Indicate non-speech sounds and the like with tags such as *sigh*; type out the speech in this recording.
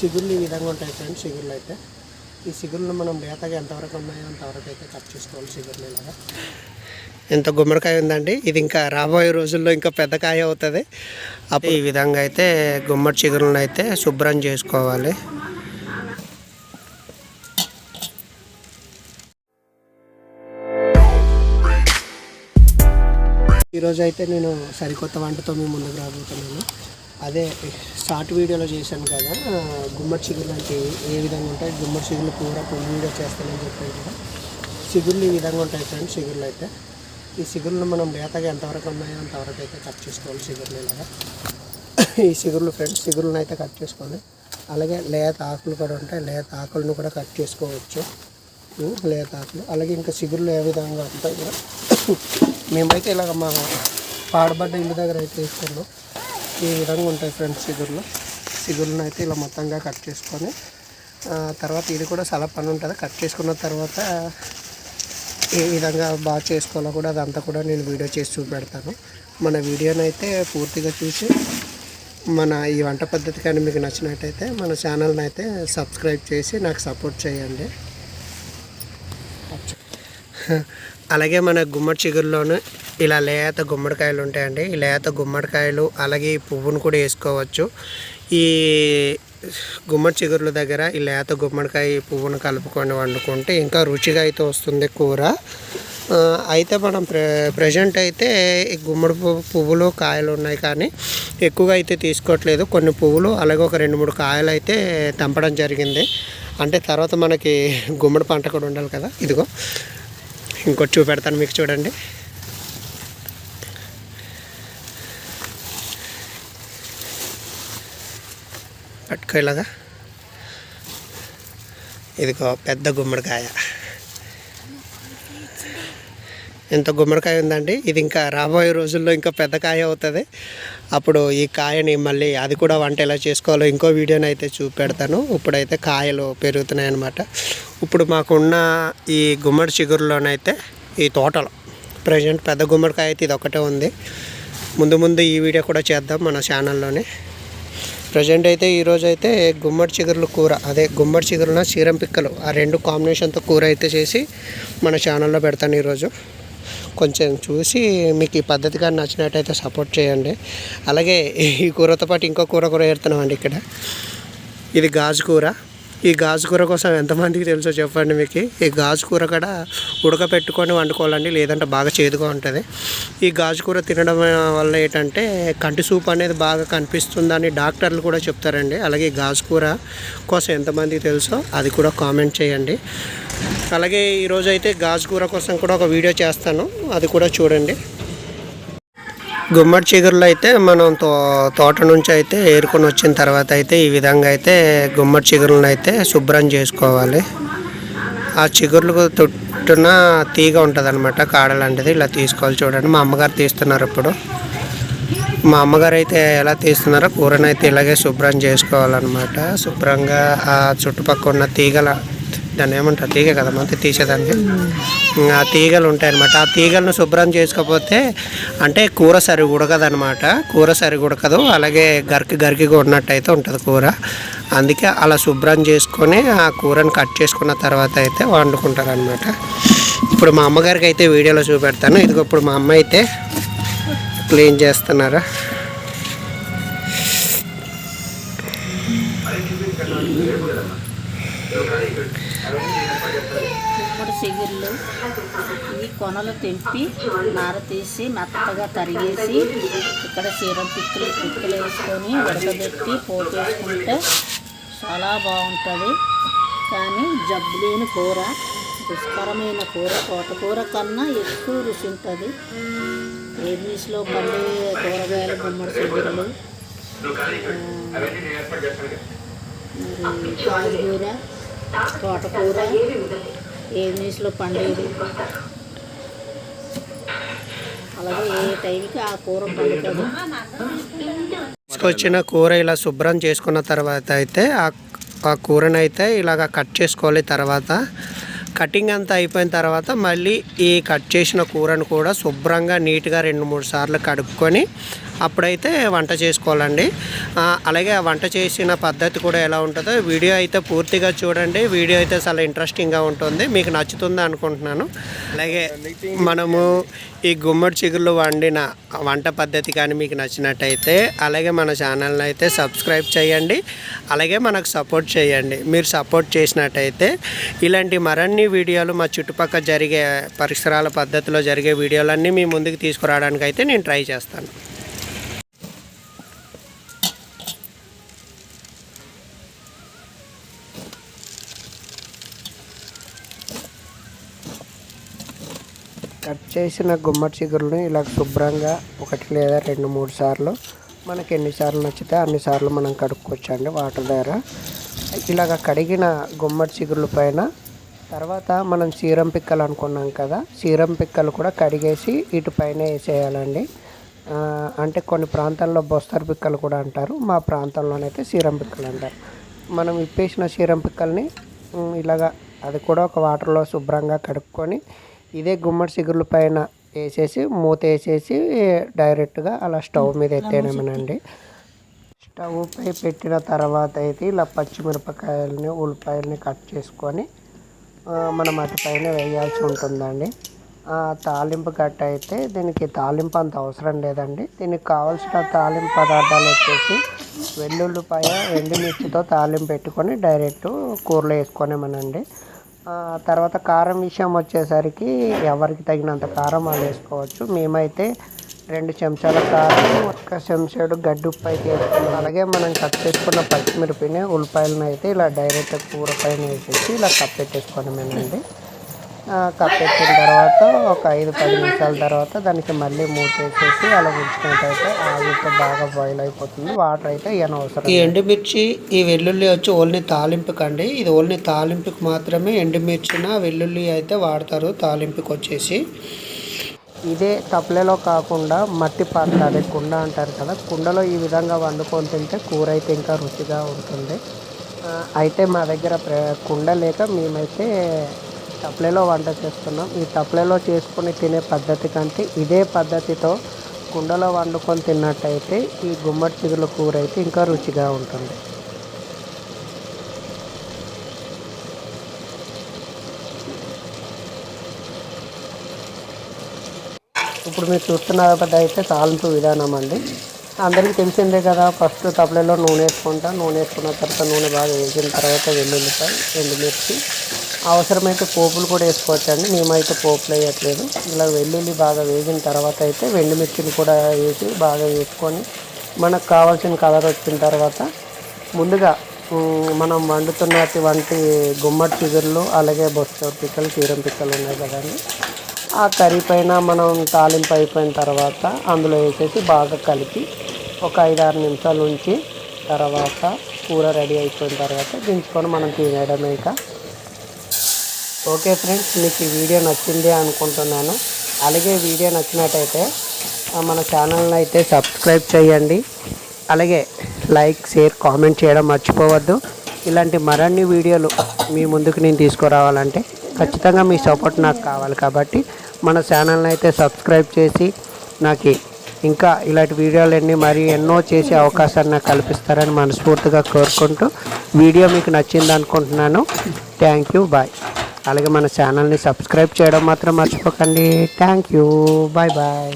చిగుళ్ళు ఈ విధంగా ఉంటాయి ఫ్రెండ్స్ చిగుళ్ళు అయితే. ఈ చిగుళ్ళు మనం లేతగా ఎంతవరకు ఉన్నాయో అంతవరకు అయితే కట్ చేసుకోవాలి చిగుళ్ళు ఇలాగా. ఎంత గుమ్మడికాయ ఉందండి? ఇది ఇంకా రాబోయే రోజుల్లో ఇంకా పెద్ద కాయ అవుతుంది. అప్పుడు ఈ విధంగా అయితే గుమ్మడి చిగురులను అయితే శుభ్రం చేసుకోవాలి. ఈరోజు అయితే నేను సరికొత్త వంటతో మీ ముందుకు రాబోతున్నాను. అదే షార్ట్ వీడియోలో చేశాను కదా గుమ్మడి చిగురు అంటే ఏ విధంగా ఉంటాయి? గుమ్మడి చిగురు కూర కొన్ని వీడియో చేస్తానని చెప్పాను కదా. చిగుర్లు ఈ విధంగా ఉంటాయి ఫ్రెండ్స్ చిగుర్లు అయితే. ఈ చిగుర్లు మనం లేతగా ఎంతవరకు ఉన్నాయో అంతవరకు అయితే కట్ చేసుకోవాలి చిగుర్లు ఇలాగా. ఈ చిగుర్లు ఫ్రెండ్స్ చిగుర్లను అయితే కట్ చేసుకోవాలి. అలాగే లేత ఆకులు కూడా ఉంటాయి. లేత ఆకులను కూడా కట్ చేసుకోవచ్చు. లేత ఆకులు. అలాగే ఇంకా చిగుర్లు ఏ విధంగా ఉంటాయి కూడా. మేమైతే ఇలాగ మా పాడబడ్డ ఇంటి దగ్గర అయితే తీసుకున్నాం ఈ విధంగా ఉంటాయి ఫ్రెండ్స్ చిగుర్లు చిగుర్లను అయితే ఇలా మొత్తంగా కట్ చేసుకొని తర్వాత ఇది కూడా చాలా పని ఉంటుంది. కట్ చేసుకున్న తర్వాత ఏ విధంగా బాగా చేసుకోవాలో కూడా అదంతా కూడా నేను వీడియో చేసి చూపెడతాను. మన వీడియోని అయితే పూర్తిగా చూసి మన ఈ వంట పద్ధతి కానీ మీకు నచ్చినట్టయితే మన ఛానల్ని అయితే సబ్స్క్రైబ్ చేసి నాకు సపోర్ట్ చేయండి. *laughs* అలాగే మన గుమ్మడి చిగురులోను ఇలా లేత గుమ్మడికాయలు ఉంటాయండి. ఈ లేత గుమ్మడికాయలు అలాగే ఈ పువ్వును కూడా వేసుకోవచ్చు. ఈ గుమ్మడి చిగురుల దగ్గర ఈ లేత గుమ్మడికాయ పువ్వును కలుపుకొని వండుకుంటే ఇంకా రుచిగా అయితే వస్తుంది కూర. అయితే మనం ప్ర ప్రజెంట్ అయితే ఈ గుమ్మడి పువ్వు పువ్వులు కాయలు ఉన్నాయి కానీ ఎక్కువగా అయితే తీసుకోవట్లేదు. కొన్ని పువ్వులు అలాగే ఒక రెండు మూడు కాయలు అయితే తెంపడం జరిగింది. అంటే తర్వాత మనకి గుమ్మడి పంట కూడా ఉండాలి కదా? ఇదిగో. ఇంకోటి చూపెడతాను మీకు చూడండి. పట్టుకో ఇలాగా ఇదిగో పెద్ద గుమ్మడికాయ. ఎంత గుమ్మడికాయ ఉందండి? ఇది ఇంకా రాబోయే రోజుల్లో ఇంకా పెద్ద కాయ అవుతుంది. అప్పుడు ఈ కాయని మళ్ళీ అది కూడా వంట ఎలా చేసుకోవాలో ఇంకో వీడియోని అయితే చూపెడతాను. ఇప్పుడైతే కాయలు పెరుగుతున్నాయి అన్నమాట. ఇప్పుడు మాకున్న ఈ గుమ్మడి చిగురులోనైతే ఈ తోటలో. ప్రజెంట్ పెద్ద గుమ్మడికాయ అయితే ఇది ఒకటే ఉంది. ముందు ముందు ఈ వీడియో కూడా చేద్దాం మన ఛానల్లోనే. ప్రజెంట్ అయితే ఈరోజు అయితే గుమ్మడి చిగురులు కూర అదే గుమ్మడి చిగురున చీరం పిక్కలు ఆ రెండు కాంబినేషన్తో కూర అయితే చేసి మన ఛానల్లో పెడతాను ఈరోజు కొంచెం చూసి మీకు ఈ పద్ధతి కానీ నచ్చినట్టయితే సపోర్ట్ చేయండి. అలాగే ఈ కూరతో పాటు ఇంకో కూర కూడా ఏడుతున్నామండి ఇక్కడ. ఇది గాజు కూర. ఈ గాజు కూర కోసం ఎంతమందికి తెలుసో చెప్పండి మీకు. ఈ గాజు కూర కూడా ఉడకపెట్టుకొని వండుకోవాలండి లేదంటే బాగా చేదుగా ఉంటుంది. ఈ గాజు కూర తినడం వల్ల ఏంటంటే కంటి సూప్ అనేది బాగా కనిపిస్తుందని డాక్టర్లు కూడా చెప్తారండి. అలాగే ఈ గాజు కూర కోసం ఎంతమందికి తెలుసో అది కూడా కామెంట్ చేయండి. అలాగే ఈరోజు అయితే గాజు కూర కోసం కూడా ఒక వీడియో చేస్తాను. అది కూడా చూడండి. గుమ్మడి చిగురులు అయితే మనం తో తోట నుంచి అయితే ఏరుకొని వచ్చిన తర్వాత అయితే ఈ విధంగా అయితే గుమ్మడి చిగురులను అయితే శుభ్రం చేసుకోవాలి. ఆ చిగుర్లకు తొట్టున తీగ ఉంటుంది అనమాట కాడ లాంటిది. ఇలా తీసుకోవాలి చూడండి. మా అమ్మగారు తీస్తున్నారు ఇప్పుడు. మా అమ్మగారు అయితే ఎలా తీస్తున్నారో కూరనైతే ఇలాగే శుభ్రం చేసుకోవాలన్నమాట. శుభ్రంగా ఆ చుట్టుపక్కల ఉన్న తీగల దాన్ని ఏమంటారు తీగ కదా మంచి తీసేదానికి. ఆ తీగలు ఉంటాయి అనమాట ఆ తీగలను శుభ్రం చేసుకోకపోతే అంటే కూర సరి ఉడకదనమాట కూర సరి ఉడకదు అలాగే గరికి గరికిగా ఉన్నట్టయితే ఉంటుంది కూర. అందుకే అలా శుభ్రం చేసుకొని ఆ కూరని కట్ చేసుకున్న తర్వాత అయితే వండుకుంటారు అనమాట ఇప్పుడు మా అమ్మగారికి అయితే వీడియోలో చూపెడతాను. ఇదిగో ఇప్పుడు మా అమ్మ అయితే క్లీన్ చేస్తున్నారా? చిగుళ్ళు ఈ కొనలు తెంపి నార తీసి మెత్తగా తరిగేసి ఇక్కడ చీర పిక్కులు పిక్కులు వేసుకొని ఉడకబెట్టి పోపు చాలా బాగుంటుంది. కానీ జబ్బులేని కూర రుచికరమైన కూర తోటకూర కన్నా ఎక్కువ రుచి ఉంటుంది. ఏబీస్లో పండే కూరగాయలు గుమ్మడి చిగురులు మరి కాయగూర తోటకూర ఏ న్యూస్లో పండేది? అలాగే ఏ టైంకి ఆ కూర పండుతుంది తీసుకొచ్చిన కూర ఇలా శుభ్రం చేసుకున్న తర్వాత అయితే ఆ ఆ కూరని అయితే ఇలాగ కట్ చేసుకోవాలి తర్వాత. కటింగ్ అంతా అయిపోయిన తర్వాత మళ్ళీ ఈ కట్ చేసిన కూరను కూడా శుభ్రంగా నీట్గా రెండు మూడు సార్లు కడుక్కొని అప్పుడైతే వంట చేసుకోవాలండి. అలాగే ఆ వంట చేసిన పద్ధతి కూడా ఎలా ఉంటుందో వీడియో అయితే పూర్తిగా చూడండి. వీడియో అయితే చాలా ఇంట్రెస్టింగ్గా ఉంటుంది. మీకు నచ్చుతుంది అనుకుంటున్నాను. అలాగే మనము ఈ గుమ్మడి చిగుళ్ళు వండిన వంట పద్ధతి కానీ మీకు నచ్చినట్టయితే అలాగే మన ఛానల్ని అయితే సబ్స్క్రైబ్ చేయండి. అలాగే మనకు సపోర్ట్ చేయండి. మీరు సపోర్ట్ చేసినట్టయితే ఇలాంటి మరిన్ని వీడియోలు మా చుట్టుపక్కల జరిగే పరిసరాల పద్ధతిలో జరిగే వీడియోలన్నీ మీ ముందుకు తీసుకురావడానికి అయితే నేను ట్రై చేస్తాను. కట్ చేసిన గుమ్మడి చిగురుని ఇలా శుభ్రంగా ఒకటి లేదా రెండు మూడు సార్లు. మనకి ఎన్నిసార్లు నచ్చితే అన్ని సార్లు మనం కడుక్కోవచ్చు అండి వాటర్ ద్వారా. ఇలాగ కడిగిన గుమ్మడి చిగురుల పైన తర్వాత మనం సీరం పిక్కలు అనుకున్నాం కదా సీరం పిక్కలు కూడా కడిగేసి ఇటు పైన వేసేయాలండి. అంటే కొన్ని ప్రాంతాల్లో బొస్తర్ పిక్కలు కూడా అంటారు మా ప్రాంతంలోనైతే సీరం పిక్కలు అంటారు. మనం ఇప్పేసిన సీరం పిక్కల్ని ఇలాగ ఇలాగా అది కూడా ఒక వాటర్లో శుభ్రంగా కడుక్కొని ఇదే గుమ్మడి చిగురుల పైన వేసేసి మూత వేసేసి డైరెక్ట్గా అలా స్టవ్ మీద ఎత్తేయడమేనండి. స్టవ్ పై పెట్టిన తర్వాత అయితే ఇలా పచ్చిమిరపకాయలని ఉల్లిపాయలని కట్ చేసుకొని మనం అటు పైన వేయాల్సి ఉంటుందండి. ఆ, తాలింపు కట్ట అయితే దీనికి తాలింపు అంత అవసరం లేదండి. దీనికి కావాల్సిన తాలింపు పదార్థాలు వచ్చేసి వెల్లుల్లిపాయ ఎండుమిర్చితో తాలింపు పెట్టుకొని డైరెక్ట్ కూరలో వేసుకొనేమనండి. తర్వాత కారం విషయం వచ్చేసరికి ఎవరికి తగినంత కారం వాళ్ళు వేసుకోవచ్చు. మేమైతే రెండు చెంచాల కారం ఒక చెంచాడు గడ్డి ఉప్పు అయితే వేసుకున్నాం. అలాగే మనం కట్ చేసుకున్న పచ్చిమిరపిని ఉల్లిపాయలను అయితే ఇలా డైరెక్ట్ కూర పైన వేసేసి ఇలా కప్పెట్టేసుకోవడమేనండి ఆ, కప్పెట్టిన తర్వాత ఒక ఐదు పది నిమిషాల తర్వాత దానికి మళ్ళీ మూత వేసేసి అలా ఉంచినట్టయితే ఆవిరితో బాగా బాయిల్ అయిపోతుంది. వాటర్ అయితే ఏం అవసరం ఈ ఎండుమిర్చి ఈ వెల్లుల్లి వచ్చి ఓన్లీ తాలింపుకి అండి ఇది ఓన్లీ తాలింపుకి మాత్రమే ఎండుమిర్చిన వెల్లుల్లి అయితే వాడతారు తాలింపుకి వచ్చేసి. ఇదే తప్లెలో కాకుండా మట్టి పాత్ర అదే కుండ అంటారు కదా కుండలో ఈ విధంగా వండుకొని తింటే కూర అయితే ఇంకా రుచిగా ఉంటుంది. అయితే మా దగ్గర కుండ లేక మేమైతే తప్లెలో వంట చేస్తున్నాం. ఈ తప్లెలో చేసుకొని తినే పద్ధతి కంటే ఇదే పద్ధతితో కుండలో వండుకొని తిన్నట్టయితే ఈ గుమ్మడి చిగుల కూర అయితే ఇంకా రుచిగా ఉంటుంది. ఇప్పుడు మీరు చూస్తున్న అయితే తాలింపు విధానం అండి. అందరికీ తెలిసిందే కదా ఫస్ట్ తప్పలలో నూనె వేసుకుంటాం. నూనె వేసుకున్న తర్వాత నూనె బాగా వేసిన తర్వాత వెల్లుల్లిపాయ ఎండుమిర్చి అవసరమైతే పోపులు కూడా వేసుకోవచ్చు అండి మేమైతే పోపులు వేయట్లేదు. ఇలా వెల్లుల్లి బాగా వేగిన తర్వాత అయితే వెండిమిర్చిని కూడా వేసి బాగా వేసుకొని మనకు కావాల్సిన కలర్ వచ్చిన తర్వాత ముందుగా మనం వండుతున్నటువంటి గుమ్మడి చిగుర్లు అలాగే బొస్త పిక్కలు చీరం పిక్కలు ఉన్నాయి కదండి. ఆ కర్రీ పైన మనం తాలింపు అయిపోయిన తర్వాత అందులో వేసేసి బాగా కలిపి ఒక ఐదు ఆరు నిమిషాలు ఉంచి తర్వాత కూర రెడీ అయిపోయిన తర్వాత దించుకొని మనం తినేయడమే ఇక. ఓకే ఫ్రెండ్స్ మీకు ఈ వీడియో నచ్చింది అనుకుంటున్నాను. అలాగే వీడియో నచ్చినట్టయితే మన ఛానల్ని అయితే సబ్స్క్రైబ్ చేయండి. అలాగే లైక్ షేర్ కామెంట్ చేయడం మర్చిపోవద్దు. ఇలాంటి మరిన్ని వీడియోలు మీ ముందుకు నేను తీసుకురావాలంటే ఖచ్చితంగా మీ సపోర్ట్ నాకు కావాలి కాబట్టి మన ఛానల్ని అయితే సబ్స్క్రైబ్ చేసి నాకు ఇంకా ఇలాంటి వీడియోలన్నీ మరి ఎన్నో చేసే అవకాశాన్ని నాకు కల్పిస్తారని మనస్ఫూర్తిగా కోరుకుంటూ వీడియో మీకు నచ్చింది అనుకుంటున్నాను. థ్యాంక్ యూ బాయ్ అలాగే మన ఛానల్ని సబ్స్క్రైబ్ చేయడం మాత్రం మర్చిపోకండి. Thank you. Bye bye.